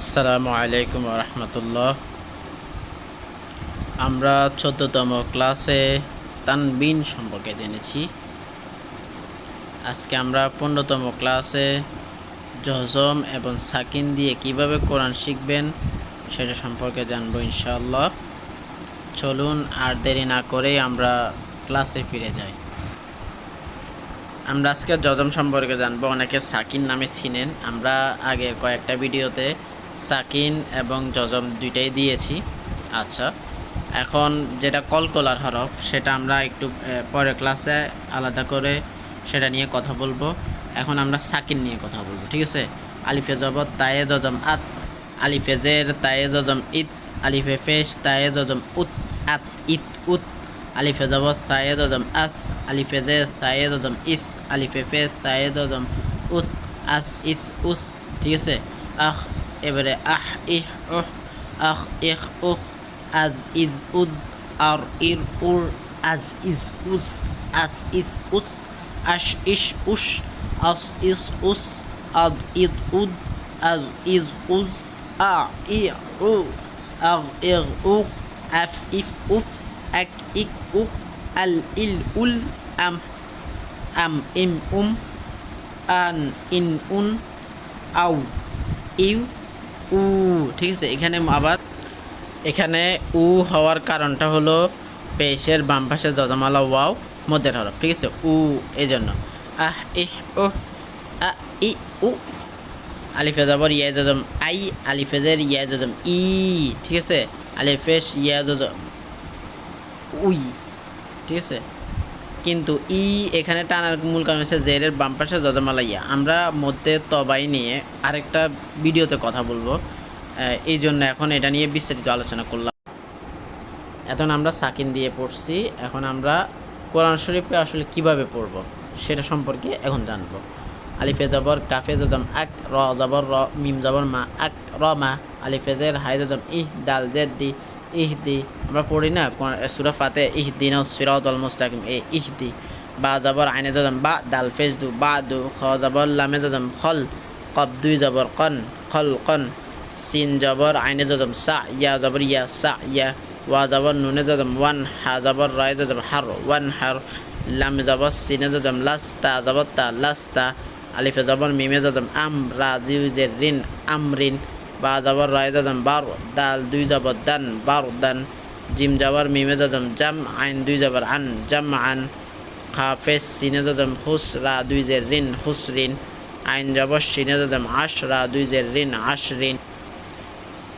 আসসালামু আলাইকুম রহমতুল্লাহ। আমরা চোদ্দতম ক্লাসে তানবিন সম্পর্কে জেনেছি। আজকে আমরা পনেরোতম ক্লাসে জজম এবং সাকিন দিয়ে কীভাবে কোরআন শিখবেন সেটা সম্পর্কে জানব ইনশাআল্লাহ। চলুন আর দেরি না করেই আমরা ক্লাসে ফিরে যাই। আমরা আজকে জজম সম্পর্কে জানব, অনেকে সাকিন নামে চিনেন। আমরা আগের কয়েকটা ভিডিওতে সাকিন এবং জজম দুইটাই দিয়েছি। আচ্ছা এখন যেটা কলকলার হরফ, সেটা আমরা একটু পরের ক্লাসে আলাদা করে সেটা নিয়ে কথা বলব। এখন আমরা সাকিন নিয়ে কথা বলব, ঠিক আছে? আলিফে জবর তায়ে জজম আত আলিফেজের তায়ে জজম ইত, আলিফে ফেস তায়ে জজম উত, আত, ইত, উত, আলিফে জবর সায়ে জজম আস, আলিফে জে, সায়ে জজম ইস, আলিফে ফেস সায়ে জজম উস, আস, ইস, উস, ঠিক আছে? আহ এবারে আহ ইহ উহ আহ ইহ উহ আজ ইজ উজ আর ইর উর আজ ইজ উস আস ইস উস আশ ইশ উস আস ইস উস আদ ইদ উদ আজ ইজ উজ আ ই উ আগ ইগ উক আফ ইফ উফ এক ইক উক আল ইল উল আম আম ইম উম আন ইন উন আউ ইউ উ, ঠিক আছে, এখানে আবার এখানে উ হওয়ার কারণটা হলো পেশের বাম পাশে যজমালা ওয়াও, মধ্যের হরফ, ঠিক আছে, উ এই জন্য আহ, ইহ ও আ, ই, উ, আলিফে যাবর ইয়া যজম আই আলিফেজের ইয়া যজম ই, ঠিক আছে আলিফেশ ইয়া যজম উই, ঠিক আছে। কিন্তু ই এখানে টানার মূল কারণ হচ্ছে জেরের বাম পাশে যজমালা ইয়া আমরা মধ্যে তবাই নিয়ে আরেকটা ভিডিওতে কথা বলব। এই জন্য এখন এটা নিয়ে বিস্তারিত আলোচনা করলাম। এখন আমরা সাকিন দিয়ে পড়ছি। এখন আমরা কোরআন শরীফে আসলে কীভাবে পড়ব সেটা সম্পর্কে এখন জানব। আলিফে জবর, কাফে জজম, আক, র জবর, র, মিম জবর, মা, আক, র, মা, আলিফে জের হাই জজম, ইহ, দাল জেদ দি ইহ দি আমরা পড়ি না সুরা ফাতে ইহ দিন সিরাজল মুস্তাকিম, এ ইহ দি বা জবর আইনে জজম, বা দাল ফেজ দু বা দু খ জবর লামে জজম, খল, কব দুই জবর, কন, খল, কন, সিন জবর আইনে জজম, সা, ইয়া জবর, ইয়া, সা, ইয়া, ওয়া জবর নুনে জজম, ওয়ান, হা জবর রায় জজম, হার, ওয়ান, হার, লাম জবর, সিনে জজম, লাস্তা জবর, তা, লাস্তা, আলিফে জবর, মিমে জজম, আম, রা জিউজের রিন, আমরিন বা জবর রায় জজম বার দাল দুই জবর দান, বার দান, জিম জবর মিমে জজম জাম আইন দুই জবর আন, জাম আন খাফেস সিনে জজম হুস রা দুই জের রিন ঋণ আইন জবর সিনে জজম আশ রা দুই জের রিন ঋণ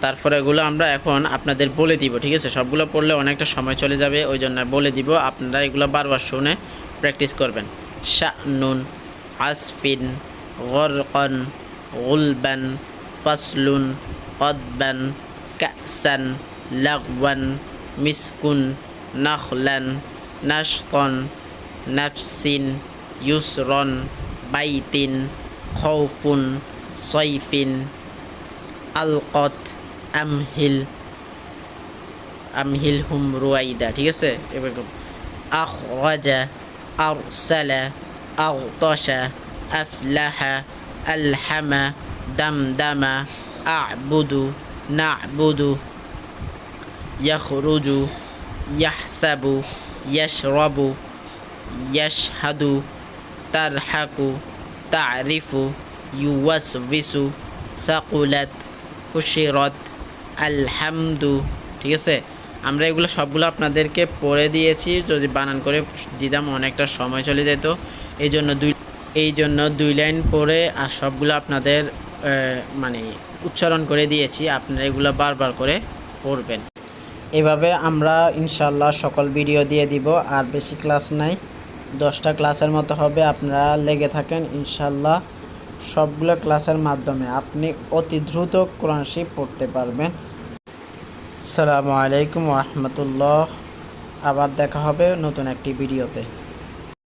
তারপরে এগুলো আমরা এখন আপনাদের বলে দিব, ঠিক আছে? সবগুলো পড়লে অনেকটা সময় চলে যাবে, ওই জন্য বলে দিব, আপনারা এগুলো বারবার শুনে প্র্যাকটিস করবেন। শাহ নুন আসফিন, গরকন, গুলবান ফাসলুন কদবান কাসান লাগওয়ান মিসকুন নাখলান নাশতন নাফসিন ইউসরন বাইতিন খৌফুন সৈফিন আলকত আমহিল আমহিল হুম রুয়াইদা ঠিক আছে এরকম আখরাজা আরসালা আগতাশা আফলাহা আলহামা দামদামা আবুদু নাবুদু ইয়াখরুজু ইয়াহসাবু ইয়াশরাবু ইয়াশহাদু তারহাকু তারিফু ইউওয়াসবিসু সাকুলাত হুশিরত আলহামদু ঠিক আছে? আমরা এগুলো সবগুলো আপনাদেরকে পড়ে দিয়েছি, যদি বানান করে দিতাম অনেকটা সময় চলে যেত। এই জন্য দুই এই জন্য দুই লাইন পড়ে আর সবগুলো আপনাদের মানে উচ্চারণ করে দিয়েছি, আপনারা এগুলো বারবার করে পড়বেন। এভাবে আমরা ইনশাল্লাহ সকল ভিডিও দিয়ে দিব, আর বেশি ক্লাস নাই। দশটা ক্লাসের মতো হবে, আপনারা লেগে থাকেন ইনশাল্লাহ সবগুলো ক্লাসের মাধ্যমে আপনি অতি দ্রুত কোরআন শরীফ পড়তে পারবেন। সালামু আলাইকুম রহমতুল্লাহ। আবার দেখা হবে নতুন একটি ভিডিওতে